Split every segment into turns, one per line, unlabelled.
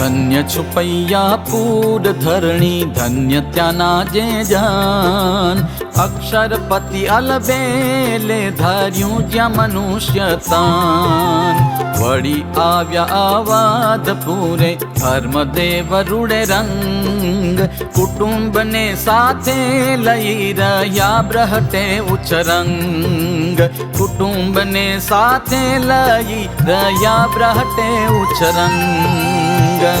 धन्य छुपैया पूर् धरणी धन्य त्याना जे जान अक्षर पति वड़ी आव्या आवाद पूरे धर्म देव रुड़े रंग। कुटुंब ने साथे लई रया बृहते उच्छ रङ्ग कुटुम्ब ने लई रया बृहते उच्छ रङ्ग धर्म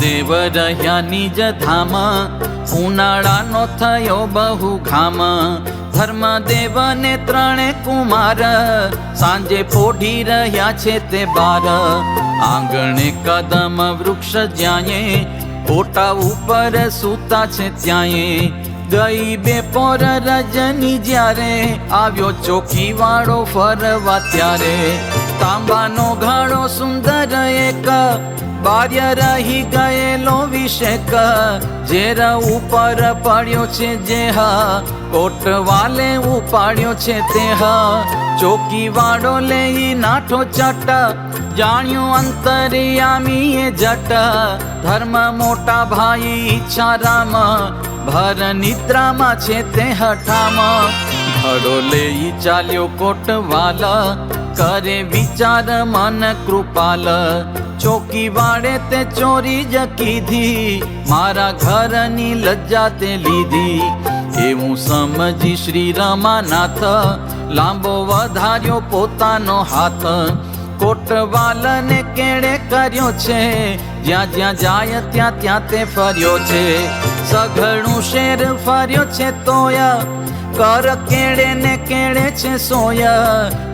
देवर यानि जामा ઉનાળાનો થયો બહુ ખામ ધર્મદેવને ત્રણે કુમાર. સાંજે પોઢી રહ્યા છે તે બાર. આંગણે કદમ વૃક્ષ જ્યાંએ ઓટા ઉપર સૂતા છે ત્યાંએ. ગઈ બે પોર રજની જ્યારે આવ્યો ચોકી વાળો ફરવા ત્યારે. તાંબાનો ઘાડો સુંદર એક, બાર્ય રહી ગયેલો વિષેક. ઝેર ઉપર પડ્યો છે જે હા, કોટવાલે ઉપાડ્યો છે તે હા. ચોકી વાળો લઈ નાઠો ચટ, જાણ્યું અંતરિયામી જટ. ધર્મ મોટા ભાઈ ઈચ્છા રામ ભર નિદ્રામાં છે તે હઠામાં. ઘડો લઈ ચાલ્યો કોટવાલ, કરે વિચાર મન કૃપાલ. ચોકી વાળે તે ચોરી જ કીધી, મારા ઘરની લજ્જા તે લીધી. એવું સમજી શ્રી રમાનાથ, લાંબો વધાર્યો પોતાનો હાથ. કોટવાલને કેળે કર્યો છે, જ્યાં જ્યાં જાય ત્યાં ત્યાં તે ફર્યો છે. સઘળું શેર ફર્યો છે તોય. કર કેળે ને કેળે છે સોય.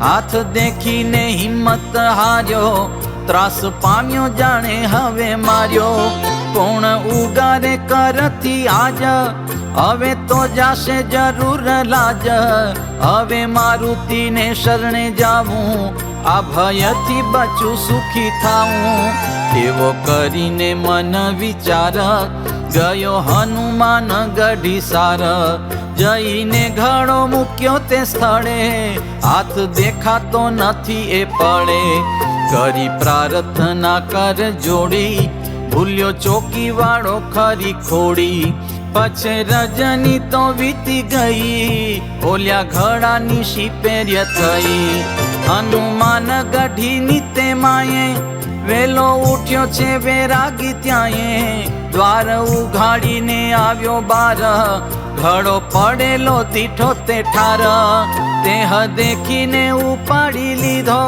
હાથ દેખીને હિંમત હાર્યો. ત્રાસ પામ્યો જાણે હવે માર્યો. કોણ ઉગારે કરથી આજ? હવે તો જાશે જરૂર લાજ. હવે મારુતિને શરણે જાવું. આ ભયથી બચું સુખી થાઉં. એવો કરીને મન વિચાર, ગયો હનુમાન ગઢી સાર. જઈને ઘડો મૂક્યો તે સ્થળે, હાથ દેખાતો નથી એ પડે કરી પ્રાર્થના કર જોડી, ભૂલ્યો ચોકી વાળો ખરી ખોડી. પછે રજની તો વીતી ગઈ ઓલ્યા ઘડાની શિપેર્ય થઈ. હનુમાન ગઢીની તે માએ વેલો ઉઠ્યો છે વેરાગી ત્યાંએ. દ્વાર ઉઘાડીને આવ્યો બાર. ઘડો પડેલો દીઠો તે ઠાર તેહ દેખીને ઉપાડી લીધો.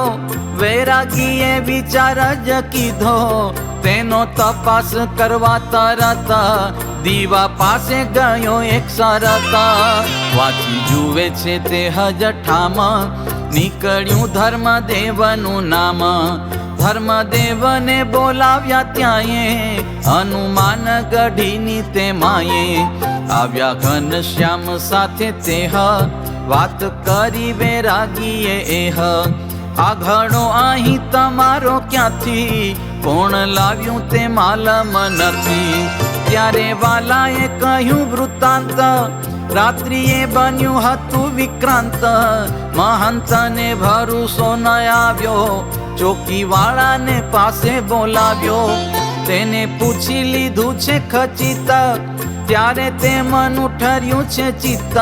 વૈરાગીએ વિચાર જ કીધો. તેનો તપાસ કરવા તરત દીવા પાસે ગયો એક સરત વાંચી જુએ છે તે હજઠામાં. નીકળ્યું ધર્મ દેવનું નામ. ધર્મદેવને બોલાવ્યા ત્યાંએ, હનુમાન ગઢીની તે માએ આવ્યા ઘનશ્યામ સાથે તે હ, વાત કરી બેરાગીએ એ હ. આ ઘડો અહીં તમારો ક્યાંથી? કોણ લાવ્યું તે માલમ નથી? ત્યારે વાલાએ કહ્યું વૃત્તાંત, રાત્રિએ બન્યું હતું વિક્રાંત. મહંતને ભરોસો ન આવ્યો ચોકી વાળાને પાસે બોલાવ્યો. તેને પૂછી લીધું છે ખચિત ત્યારે તે મન ઉઠર્યું છે ચિત્ત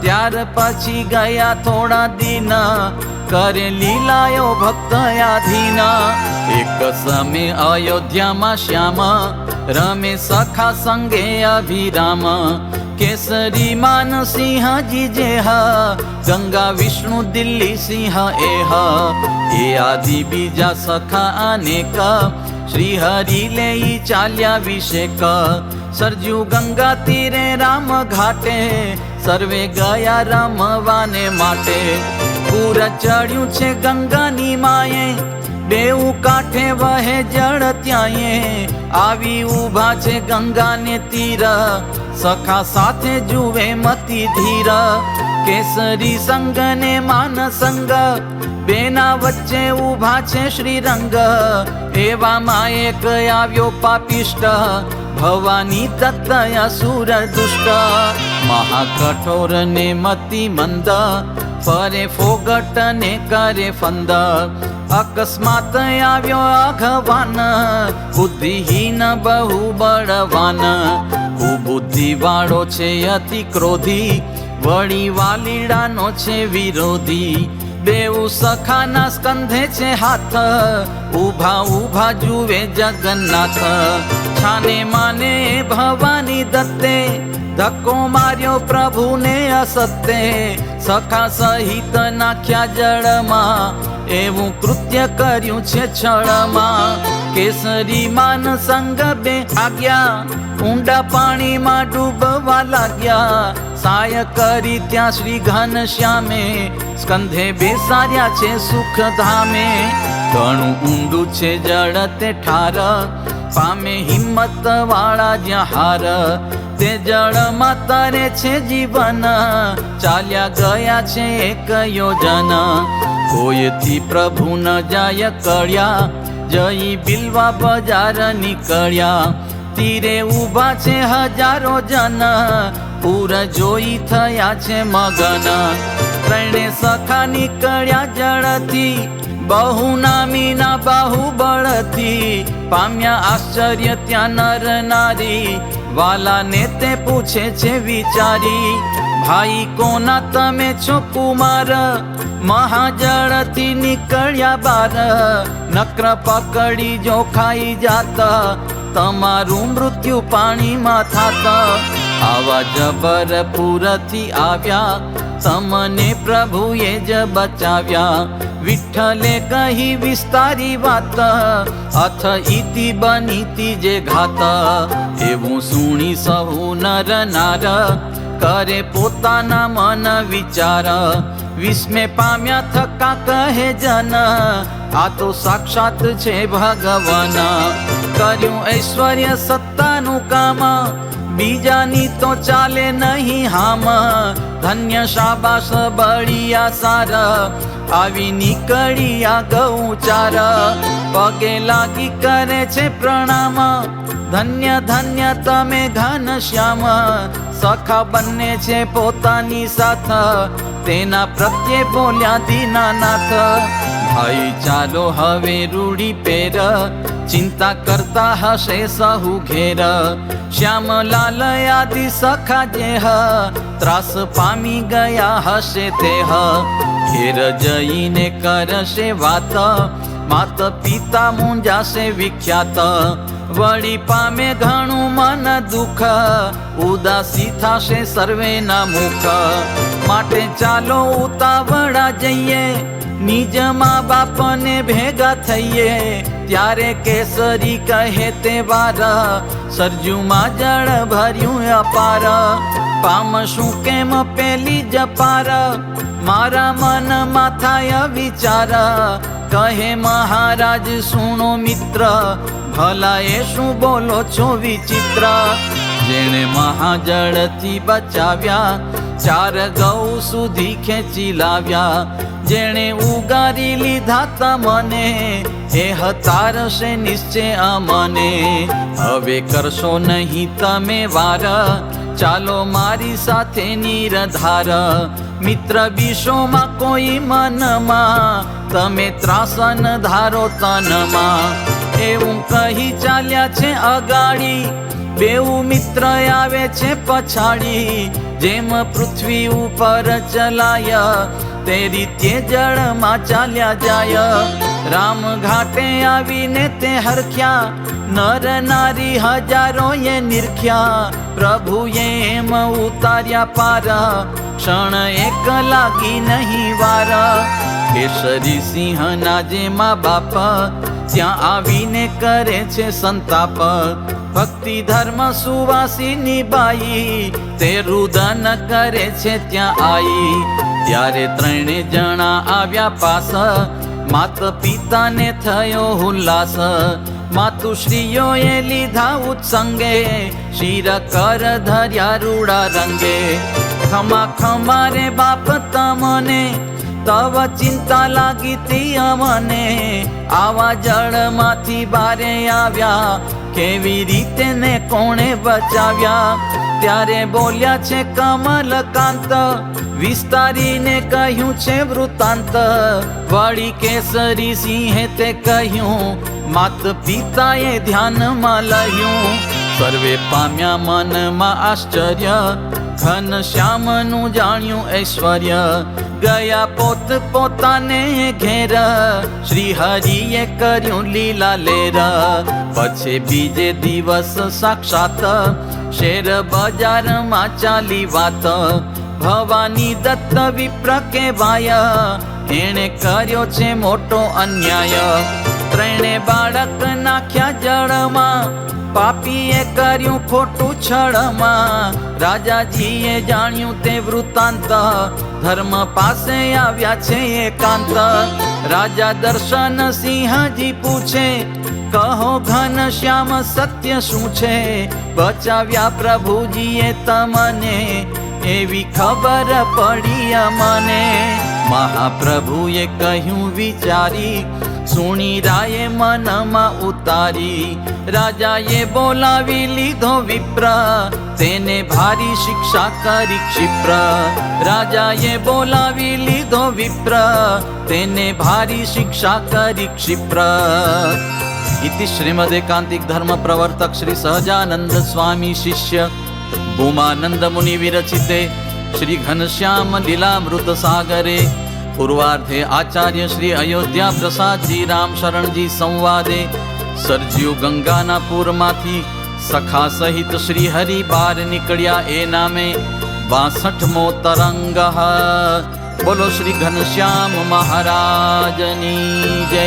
ત્યાર પછી ગયા થોડા દિન. કરે લીલાયો ભક્ત આધીન. એક સમય અયોધ્યામાં શ્યામ. રમે સખા સંગે અભિરામ. કેસરી માન સિંહજી જે હ, ગંગા, વિષ્ણુ, દિલ્હી સિંહ એ હ. એ આદિ બીજા સખા અનેક શ્રી હરિ લેઈ ચાલ્યા વિષેક સરજુ ગંગા તીરે રામ ઘાટે, સર્વે ગયા રમવાને માટે. પૂર ચડ્યું છે ગંગાની માએ. બેઉ કાંઠે વહે જળ ત્યાંએ. આવી ઊભા છે ગંગાને તીર. સખા સાથે જુએ મતી ધીર. કેસરી સંગ ને માન સંગ. બેના વચ્ચે ઊભા છે શ્રી રંગ એવામાં એક આવ્યો પાપિષ્ટ. ભવાની તત્તય સુર દુષ્ટ મહાકઠોર ને મતિ મંદ. ફરે ફોગટ ને કરે ફંદ અકસ્માત આવ્યો અઘવાન બુદ્ધિહીન બહુ બળવાન. કુબુદ્ધિ વાળો છે અતિ ક્રોધી વળી વાલીડાનો છે વિરોધી. બેઉ સખાના સ્કંધે છે હાથ ઊભા ઊભા જુએ જગન્નાથ. છાને માને ભવાની દત્તે, ધક્કો માર્યો પ્રભુને અસત્તે. સખા સહિત નાખ્યા જળમાં, એવું કૃત્ય કર્યું છે છળમાં. કેસરી માન સંગ બે આગ્યા ઊંડા પાણીમાં ડૂબવા લાગ્યા. સાય કરી ત્યાં શ્રી ઘન શ્યામે, સ્કંધે બેસાર્યા છે સુખ ધામે. ઘણું ઊંડું છે જળ તે ઠાર પામે હિંમત વાળા જ્યાં હાર, તે જળમાં તરે છે જીવન. ચાલ્યા ગયા છે એક યોજન. કોઈથી પ્રભુ ન જાય કળ્યા, જઈ બિલવા બજાર નીકળ્યા. તીરે ઊભા છે હજારો જન, પૂર જોઈ થયા છે મગન. ત્રણે સખા નીકળ્યા જળથી બહુ નામીના બાહુબળથી પામ્યા આશ્ચર્ય ત્યાં નર નારી. વાલાને તે પૂછે છે વિચારી, ભાઈ, કોના તમે છો કુમાર? મહાજળથી નીકળ્યા બાર. નક્ર પકડી જો ખાઈ જાતા, તમારું મૃત્યુ પાણીમાં થાતા. આવા જબર પૂરથી આવ્યા, તમને પ્રભુએ જ બચાવ્યા. વિઠ્ઠલે કહી વિસ્તારી વાત અથ ઇતિ બનીતી જે ઘાત. એવું સુણી સહુ નર નાર કરે પોતાના મન વિચાર. વિસ્મે પામ્યા થકા કહે જન, આ તો સાક્ષાત છે ભગવાન. કર્યું ઐશ્વર્ય સત્તાનું કામ બીજાની તો ચાલે નહીં હામ. ધન્ય શાબાશ બળિયા સાર. આવી નીકળિયા ગૌચાર. પગે લાગી કરે છે પ્રણામ. ધન્ય ધન્ય તમે ઘન શ્યામ. સખા બંને છે પોતાની સાથ. તેના પ્રત્યે બોલ્યા દીનાનાથ. ભાઈ ચાલો હવે રૂડી પેર. ચિંતા કરતા હશે સહુ ઘેર. શ્યામલાલ આદિ સખા જેહ ત્રાસ પામી ગયા હશે તેહ ઘેર જઈને કરશે વાત. માત પિતા મુંજાશે વિખ્યાત. વળી પામે ઘણું મન દુઃખ. ઉદાસી થશે સર્વેના મુખ. માટે ચાલો ઉતાવળા જઈએ. નિજ મા બાપને ભેગા થઈએ ત્યારે કેસરી કહે તે વાર સરજુમાં જળ ભર્યું અપાર પામશું કેમ પેલી જપાર મારા મનમાં થાય વિચાર કહે મહારાજ સુનો મિત્ર ભલા એ શું બોલો છો વિચિત્ર જેણે મહાજળથી બચાવ્યા ચાર ગૌ સુધી ખેંચી લાવ્યા જેણે ઉગારી લીધા તમને એ હતારશે નિશ્ચય અમને હવે કરશો નહીં તમે વાર, ચાલો મારી સાથે નિરધાર. મિત્ર બીશોમાં કોઈ મનમાં, તમે ત્રાસન ધારો તનમાં. એવું કહી ચાલ્યા છે અગાડી, બેઉ મિત્ર આવે છે પછાડી. જેમ પૃથ્વી ઉપર ચલાય તે રીતે જળમાં ચાલ્યા જાય. રામ ઘાટે આવીને તે હરખ્યા. નર નારી હજારો એ નિરખ્યા. પ્રભુએ એમ ઉતાર્યા પાર. ક્ષણ એક લાગી નહીં વાર. કેસરી સિંહના જે મા બાપ. ત્યાં આવીને કરે છે સંતાપ. ભક્તિ ધર્મ સુવાસીની બાઈ, તે રુદન કરે છે ત્યાં આઈ. ત્યારે ત્રણે જણા આવ્યા પાસ, માત પિતાને થયો હુલ્લાસ માતુશ્રીઓએ લીધા ઉત્સંગે, શિર કર ધર્યા રૂડા રંગે. ખમા ખમારે બાપ તમને, તવ ચિંતા લાગી તી અમને. આવા જળમાંથી બારે આવ્યા કેવી રીતે ને કોણે બચાવ્યા? ત્યારે બોલ્યા છે કમલકાંત, વિસ્તારીને કહ્યું છે વૃતાંત વળી કેસરી સિંહે તે કહ્યું, માત પિતાએ ધ્યાનમાં લયું. સર્વે પામ્યા મનમાં આશ્ચર્ય ઘન શ્યામનું જાણ્યું ઐશ્વર્ય. ગયા પોત પોતાને ઘેર. શ્રી હરિએ કર્યું લીલા લેર. પછી બીજે દિવસ સાક્ષાત શેર બજારમાં ચાલી વાત. ભવાની દત્ત વિપ્ર કહેવાય. એણે કર્યો છે મોટો અન્યાય. ત્રણે બાળક નાખ્યા જળમાં. પાપીએ કર્યું ખોટું છળમાં. રાજાજીએ જાણ્યું તે વૃતાંત ધર્મ પાસે આવ્યા છે એકાંત. રાજા દર્શન સિંહજી પૂછે, કહો ઘન શ્યામ સત્ય શું છે? બચાવ્યા પ્રભુજીએ તમને એવી ખબર પડી અમને. મહાપ્રભુએ કહ્યું, વિચારી સુણી રાયે મનમાં ઉતારી રાજાએ બોલાવી લીધો વિપ્ર તેને ભારી શિક્ષા કરી ક્ષિપ્ર રાજાએ બોલાવી લીધો વિપ્ર તેને ભારી શિક્ષા કરી ક્ષિપ્ર ઇતિ શ્રીમદેકાંતિક ધર્મ પ્રવર્તક શ્રી સહજાનંદ સ્વામી શિષ્ય ભૂમાનંદ મુનિ વિરચિતે શ્રી ઘનશ્યામ લીલામૃત સાગરે પૂર્વાર્ધે આચાર્ય શ્રી અયોધ્યા પ્રસાદજી રામ શરણજી સંવાદે સરજીવ ગંગાના પૂરમાંથી સખા સહિત શ્રી હરિ બાર નીકળ્યા એ નામે બાસઠમો તરંગ બોલો શ્રી ઘનશ્યામ મહારાજની જય